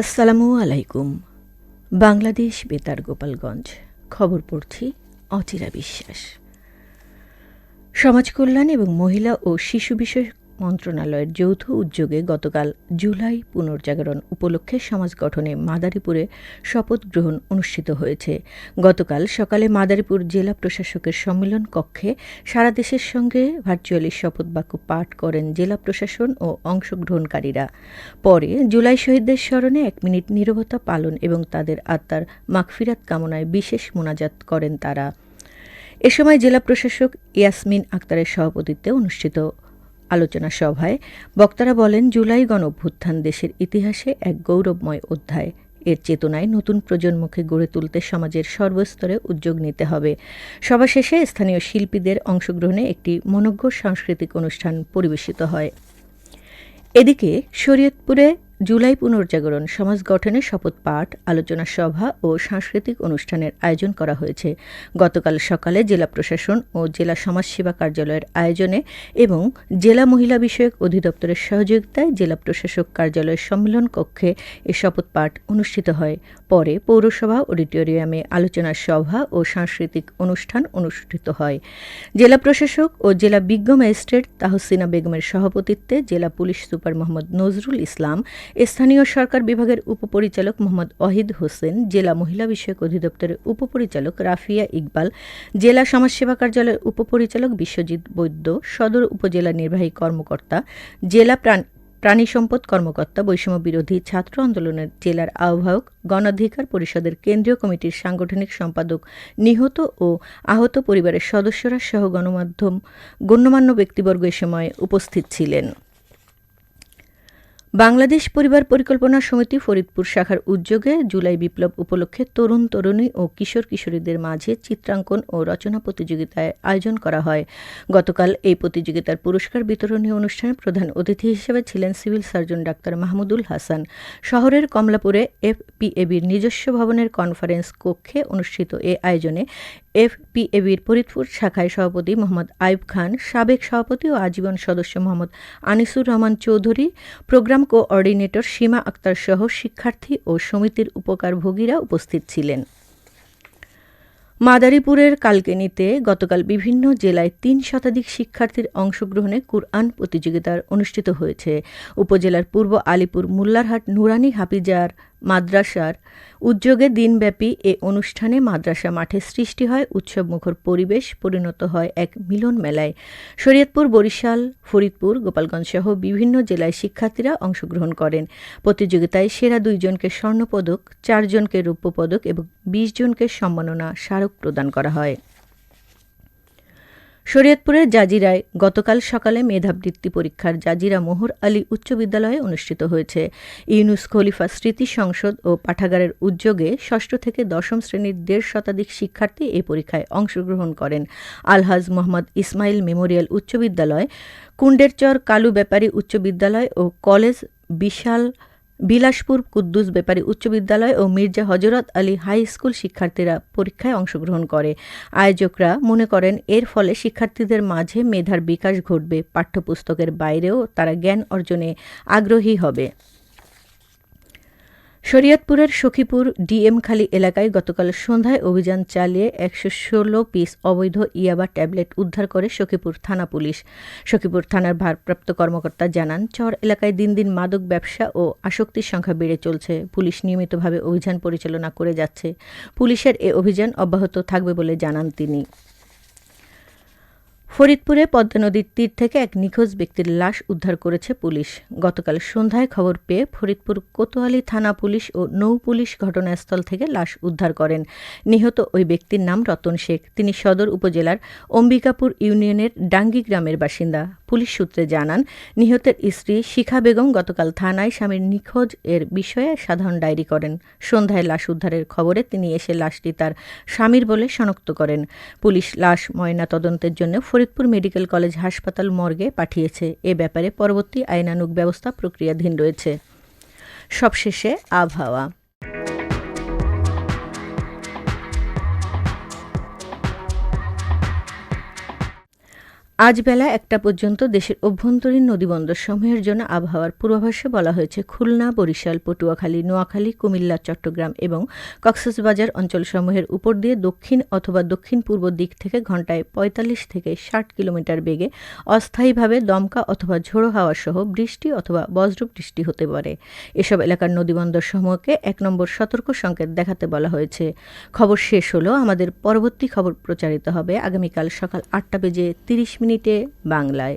আসসালামু আলাইকুম। বাংলাদেশ বেতার গোপালগঞ্জ। খবর পড়ছি অচিরা বিশ্বাস। সমাজ কল্যাণ এবং মহিলা ও শিশু বিষয়ক মন্ত্রণালয়ের যৌথ উদ্যোগে গতকাল জুলাই পুনর্জাগরণ উপলক্ষে সমাজ গঠনে মাদারীপুরে শপথ গ্রহণ অনুষ্ঠিত হয়েছে। গতকাল সকালে মাদারীপুর জেলা প্রশাসকের সম্মেলন কক্ষে সারা দেশের সঙ্গে ভার্চুয়ালি শপথ বাক্য পাঠ করেন জেলা প্রশাসন ও অংশগ্রহণকারীরা। পরে জুলাই শহীদদের স্মরণে এক মিনিট নীরবতা পালন এবং তাদের আত্মার মাগফিরাত কামনায় বিশেষ মোনাজাত করেন তারা। এ সময় জেলা প্রশাসক ইয়াসমিন আক্তারের সভাপতিত্বে অনুষ্ঠিত আলোচনা সভায় বক্তারা বলেন, জুলাই গণ অভ্যুত্থান দেশের ইতিহাসে এক গৌরবময় অধ্যায়। এর চেতনায় নতুন প্রজন্মকে গড়ে তুলতে সমাজের সর্বস্তরে উদ্যোগ নিতে হবে। সভা শেষে স্থানীয় শিল্পীদের অংশগ্রহণে একটি মনজ্ঞ সাংস্কৃতিক অনুষ্ঠান পরিবেশিত হয়। এদিকে শরীয়তপুরে জুলাই পুনর্জাগরণ সমাজ গঠনে শপথ পাঠ, আলোচনা সভা ও সাংস্কৃতিক অনুষ্ঠানের আয়োজন করা হয়েছে। গতকাল সকালে জেলা প্রশাসন ও জেলা সমাজসেবা কার্যালয়ের আয়োজনে এবং জেলা মহিলা বিষয়ক অধিদপ্তরের সহযোগিতায় জেলা প্রশাসক কার্যালয়ের সম্মেলন কক্ষে এ শপথ পাঠ অনুষ্ঠিত হয়। পরে পৌরসভা অডিটোরিয়ামে আলোচনা সভা ও সাংস্কৃতিক অনুষ্ঠান অনুষ্ঠিত হয়। জেলা প্রশাসক ও জেলা বিজ্ঞ ম্যাজিস্ট্রেট তাহসিনা বেগমের সভাপতিত্বে জেলা পুলিশ সুপার মোহাম্মদ নজরুল ইসলাম স্থানীয় সরকার বিভাগের উপপরিচালক মোহাম্মদ অহিদ হোসেন, জেলা মহিলা বিষয়ক অধিদপ্তরের উপপরিচালক রাফিয়া ইকবাল, জেলা সমাজসেবা কার্যালয়ের উপপরিচালক বিশ্বজিৎ বৈদ্য, সদর উপজেলা নির্বাহী কর্মকর্তা, জেলা প্রাণ, প্রাণী সম্পদ কর্মকর্তা, বৈষম্য বিরোধী ছাত্র আন্দোলনের জেলার আহ্বায়ক, গণাধিকার পরিষদের কেন্দ্রীয় কমিটির সাংগঠনিক সম্পাদক নিহত ও আহত পরিবারের সদস্যরা সহ গণমাধ্যম, গণ্যমান্য ব্যক্তিবর্গ এ সময় উপস্থিত ছিলেন। বাংলাদেশ পরিবার পরিকল্পনা সমিতি ফরিদপুর শাখার উদ্যোগে জুলাই বিপ্লব উপলক্ষে তরুণ তরুণী ও কিশোর কিশোরীদের মাঝে চিত্রাঙ্কন ও রচনা প্রতিযোগিতায় আয়োজন করা হয়। গতকাল এই প্রতিযোগিতার পুরস্কার বিতরণী অনুষ্ঠানে প্রধান অতিথি হিসেবে ছিলেন civil surgeon doctor Mahmudul Hasan. শহরের কমলাপুরে এফপিএবির নিজস্ব ভবনের কনফারেন্স কক্ষে অনুষ্ঠিত এ আয়োজনে এফপিএবির ফরিদপুর শাখায় সভাপতি মোহাম্মদ আইব খান, সাবেক সভাপতি ও আজীবন সদস্য মোহাম্মদ আনিসুর রহমান চৌধুরী, প্রোগ্রাম কোঅর্ডিনেটর সীমা আক্তার সহ শিক্ষার্থী ও সমিতির উপকারভোগীরা উপস্থিত ছিলেন। মাদারীপুরের কালকেনিতে গতকাল বিভিন্ন জেলায় তিন শতাধিক শিক্ষার্থীর অংশগ্রহণে কুরআন প্রতিযোগিতার অনুষ্ঠিত হয়েছে। উপজেলার পূর্ব আলিপুর মুল্লারহাট, নুরানি, হাফিজার মাদ্রাসার উদ্যোগে দিনব্যাপী এ অনুষ্ঠানে মাদ্রাসা মাঠে সৃষ্টি হয় উৎসবমুখর পরিবেশ, পরিণত হয় এক মিলন মেলায়। শরীয়তপুর, বরিশাল, ফরিদপুর, গোপালগঞ্জ সহ বিভিন্ন জেলায় শিক্ষার্থীরা অংশগ্রহণ করেন। প্রতিযোগিতায় সেরা দুইজনকে স্বর্ণপদক চারজনকে রৌপ্য পদক এবং বিশ জনকে সম্মাননা স্মারক প্রদান করা হয়। শরীয়তপুরের জাজিরায় গতকাল সকালে মেধাবৃত্তি পরীক্ষার জাজিরা মোহর আলী উচ্চ বিদ্যালয়ে অনুষ্ঠিত হয়েছে। ইউনুস খলিফা স্মৃতি সংসদ ও পাঠাগারের উদ্যোগে ষষ্ঠ থেকে দশম শ্রেণির দেড় শতাধিক শিক্ষার্থী এই পরীক্ষায় অংশগ্রহণ করেন। আলহাজ মোহাম্মদ ইসমাইল মেমোরিয়াল উচ্চ বিদ্যালয়, কুণ্ডেরচর কালু ব্যাপারী উচ্চ বিদ্যালয় ও কলেজ বিশাল বিলাসপুর কুদ্দুস ব্যাপারী উচ্চ বিদ্যালয় ও মির্জা হজরত আলী হাই স্কুল শিক্ষার্থীরা পরীক্ষায় অংশগ্রহণ করে। আয়োজকরা মনে করেন, এর ফলে শিক্ষার্থীদের মাঝে মেধার বিকাশ ঘটবে। পাঠ্যপুস্তকের বাইরেও তারা জ্ঞান অর্জনে আগ্রহী হবে। শরীয়তপুরের সখীপুর ডিএমখালী এলাকায় গতকাল সন্ধ্যায় অভিযান চালিয়ে একশো ষোলো পিস অবৈধ ইয়াবা ট্যাবলেট উদ্ধার করে সখীপুর থানা পুলিশ। সখীপুর থানার ভারপ্রাপ্ত কর্মকর্তা জানান, চর এলাকায় দিন দিন মাদক ব্যবসা ও আসক্তির সংখ্যা বেড়ে চলছে। পুলিশ নিয়মিতভাবে অভিযান পরিচালনা করে যাচ্ছে। পুলিশের এ অভিযান অব্যাহত থাকবে বলে জানান তিনি। ফরিদপুরে পদ্মা নদীর তীর থেকে এক নিখোঁজ ব্যক্তির লাশ উদ্ধার করেছে পুলিশ। গতকাল সন্ধ্যায় খবর পেয়ে ফরিদপুর কোতোয়ালি থানা পুলিশ ও নৌ পুলিশ ঘটনাস্থল থেকে লাশ উদ্ধার করেন। নিহত ওই ব্যক্তির নাম রতন শেখ। তিনি সদর উপজেলার অম্বিকাপুর ইউনিয়নের ডাঙ্গি গ্রামের বাসিন্দা। পুলিশ সূত্রে জানান, নিহতের স্ত্রী শিখা বেগম গতকাল থানায় স্বামীর নিখোঁজ এর বিষয়ে সাধারণ ডায়েরি করেন। সন্ধ্যায় লাশ উদ্ধারের খবরে তিনি এসে লাশটি তার স্বামীর বলে শনাক্ত করেন। পুলিশ লাশ ময়না তদন্তের জন্য ফরিদপুর মেডিকেল কলেজ হাসপাতাল মর্গে পাঠিয়েছে। এ ব্যাপারে পরবর্তী আইনানুগ ব্যবস্থা প্রক্রিয়াধীন রয়েছে। সবশেষে আবহাওয়া। আজ বেলা একটা পর্যন্ত দেশের অভ্যন্তরীণ নদীবন্দর সমূহের জন্য আবহাওয়ার পূর্বাভাসে বলা হয়েছে, খুলনা, বরিশাল, পটুয়াখালী, নোয়াখালী, কুমিল্লা, চট্টগ্রাম এবং কক্সবাজার অঞ্চলসমূহের উপর দিয়ে দক্ষিণ অথবা দক্ষিণ পূর্ব দিক থেকে ঘন্টায় পঁয়তাল্লিশ থেকে ষাট কিলোমিটার বেগে অস্থায়ীভাবে দমকা অথবা ঝোড়ো হাওয়া সহ বৃষ্টি অথবা বজ্র বৃষ্টি হতে পারে। এসব এলাকার নদীবন্দর সমূহকে এক নম্বর সতর্ক সংকেত দেখাতে বলা হয়েছে। খবর শেষ হলো, আমাদের পরবর্তী খবর প্রচারিত হবে আগামীকাল সকাল আটটা বেজে তিরিশ মিনিটে বাংলায়